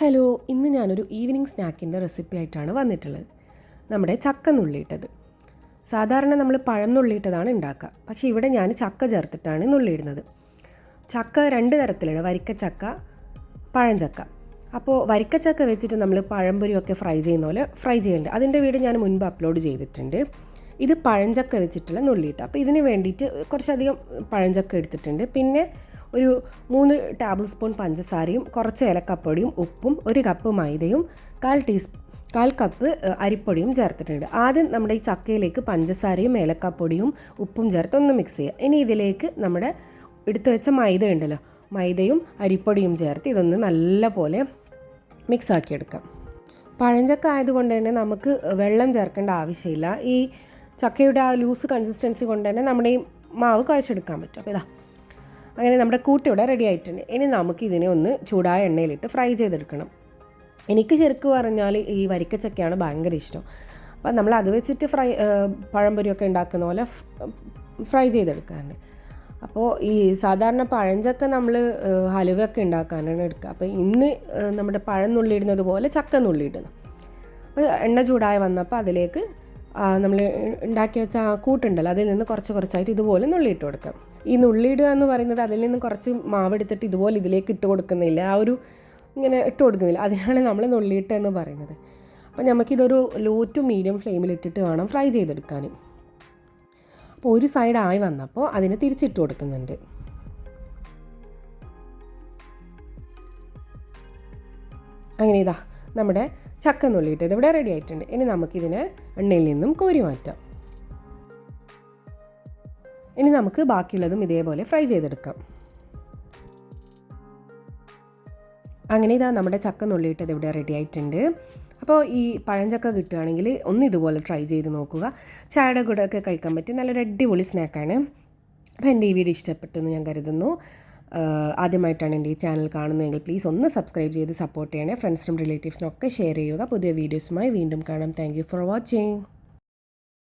Hello ഇന്ന് ഞാനൊരു evening സ്നാക്കിന്റെ recipe ആയിട്ടാണ് വന്നിട്ടുള്ളത്. നമ്മുടെ ചക്ക നുള്ളിയിട്ടത്. സാധാരണ നമ്മൾ പഴം നുള്ളിയിട്ടതാണ് ഉണ്ടാക്കുക. പക്ഷേ ഇവിടെ ഞാൻ ചക്ക ചേർത്തിട്ടാണ് നുള്ളിയിടുന്നത്. ചക്ക രണ്ട് തരത്തിലുണ്ട് വരിക്കച്ചക്ക പഴഞ്ചക്ക. അപ്പോൾ വരിക്കച്ചക്ക വെച്ചിട്ട് നമ്മൾ പഴംപൊരിയൊക്കെ ഫ്രൈ ചെയ്യുന്ന പോലെ ഫ്രൈ ചെയ്യുന്നുണ്ട് അതിന്റെ വീട് ഞാൻ മുൻപ് അപ്ലോഡ് ചെയ്തിട്ടുണ്ട്. ഇത് പഴഞ്ചക്ക വെച്ചിട്ടുള്ള നുള്ളിയിട്ട്. അപ്പോൾ ഇതിന് വേണ്ടിയിട്ട് കുറച്ചധികം പഴഞ്ചക്ക എടുത്തിട്ടുണ്ട്. പിന്നെ ഒരു മൂന്ന് ടേബിൾ സ്പൂൺ പഞ്ചസാരയും കുറച്ച് ഏലക്കപ്പൊടിയും ഉപ്പും ഒരു കപ്പ് മൈദയും കാൽ ടീസ്പൂ കാൽ കപ്പ് അരിപ്പൊടിയും ചേർത്തിട്ടുണ്ട്. ആദ്യം നമ്മുടെ ഈ ചക്കയിലേക്ക് പഞ്ചസാരയും ഏലക്കപ്പൊടിയും ഉപ്പും ചേർത്ത് ഒന്ന് മിക്സ് ചെയ്യുക. ഇനി ഇതിലേക്ക് നമ്മുടെ എടുത്തു വെച്ച മൈദ ഉണ്ടല്ലോ മൈദയും അരിപ്പൊടിയും ചേർത്ത് ഇതൊന്ന് നല്ലപോലെ മിക്സ് ആക്കിയെടുക്കാം പഴഞ്ചക്ക ആയതുകൊണ്ട് തന്നെ നമുക്ക് വെള്ളം ചേർക്കേണ്ട ആവശ്യമില്ല. ഈ ചക്കയുടെ ആ ലൂസ് കൺസിസ്റ്റൻസി കൊണ്ട് തന്നെ നമ്മുടെ ഈ മാവ് കുഴച്ചെടുക്കാൻ പറ്റും. അപ്പോൾ ഇതാ അങ്ങനെ നമ്മുടെ കൂട്ട് ഇവിടെ റെഡി ആയിട്ടുണ്ട്. ഇനി നമുക്ക് ഇതിനെ ഒന്ന് ചൂടായ എണ്ണയിലിട്ട് ഫ്രൈ ചെയ്തെടുക്കണം. എനിക്ക് ശരിക്കും പറഞ്ഞാൽ ഈ വരിക്കച്ചക്കയാണ് ഭയങ്കര ഇഷ്ടം. അപ്പം നമ്മൾ അത് വെച്ചിട്ട് ഫ്രൈ പഴംപൊരിയൊക്കെ ഉണ്ടാക്കുന്ന പോലെ ഫ്രൈ ചെയ്തെടുക്കാറുണ്ട്. അപ്പോൾ ഈ സാധാരണ പഴഞ്ചക്ക നമ്മൾ ഹലുവയൊക്കെ ഉണ്ടാക്കാനാണ് എടുക്കുക. അപ്പോൾ ഇന്ന് നമ്മുടെ പഴം നുള്ളിയിടുന്നത് പോലെ ചക്ക നുള്ളിയിടുന്നു അപ്പോൾ എണ്ണ ചൂടായി വന്നപ്പോൾ അതിലേക്ക് നമ്മൾ ഉണ്ടാക്കി വെച്ച ആ കൂട്ടുണ്ടല്ലോ അതിൽ നിന്ന് കുറച്ച് കുറച്ചായിട്ട് ഇതുപോലെ നുള്ളിയിട്ട് കൊടുക്കാം. ഈ നുള്ളിയിടുക എന്ന് പറയുന്നത് അതിൽ നിന്ന് കുറച്ച് മാവ് എടുത്തിട്ട് ഇതുപോലെ ഇതിലേക്ക് ഇട്ട് കൊടുക്കുന്നില്ല ആ ഒരു ഇങ്ങനെ ഇട്ട് കൊടുക്കുന്നില്ല. അതിനാണ് നമ്മൾ നുള്ളിയിട്ട് എന്ന് പറയുന്നത്. അപ്പോൾ നമുക്കിതൊരു ലോ ടു മീഡിയം ഫ്ലെയിമിൽ ഇട്ടിട്ട് വേണം ഫ്രൈ ചെയ്തെടുക്കാനും അപ്പോൾ ഒരു സൈഡ് ആയി വന്നപ്പോൾ അതിനെ തിരിച്ചിട്ട് കൊടുക്കുന്നുണ്ട്. അങ്ങനെ ഇതാ നമ്മുടെ ചക്ക നുള്ളിയിട്ടത് ഇവിടെ റെഡി ആയിട്ടുണ്ട്. ഇനി നമുക്കിതിനെ എണ്ണയിൽ നിന്നും കോരി മാറ്റാം. ഇനി നമുക്ക് ബാക്കിയുള്ളതും ഇതേപോലെ ഫ്രൈ ചെയ്തെടുക്കാം. അങ്ങനെ ഇതാ നമ്മുടെ ചക്ക നുള്ളിയിട്ടത് ഇവിടെ റെഡി ആയിട്ടുണ്ട്. അപ്പോൾ ഈ പഴഞ്ചക്ക കിട്ടുകയാണെങ്കിൽ ഒന്ന് ഇതുപോലെ ട്രൈ ചെയ്ത് നോക്കുക. ചായയുടെ കൂടെ ഒക്കെ കഴിക്കാൻ പറ്റിയ നല്ലൊരു അടിപൊളി സ്നാക്കാണ് അപ്പോൾ എന്റെ ഈ വീഡിയോ ഇഷ്ടപ്പെട്ടെന്ന് ഞാൻ കരുതുന്നു. ആദ്യമായിട്ടാണ് എന്റെ ഈ ചാനൽ കാണുന്നതെങ്കിൽ പ്ലീസ് ഒന്ന് സബ്സ്ക്രൈബ് ചെയ്ത് സപ്പോർട്ട് ചെയ്യണേ. ഫ്രണ്ട്സിനും റിലേറ്റീവ്സിനും ഒക്കെ ഷെയർ ചെയ്യുക. പുതിയ വീഡിയോസുമായി വീണ്ടും കാണാം. Thank for watching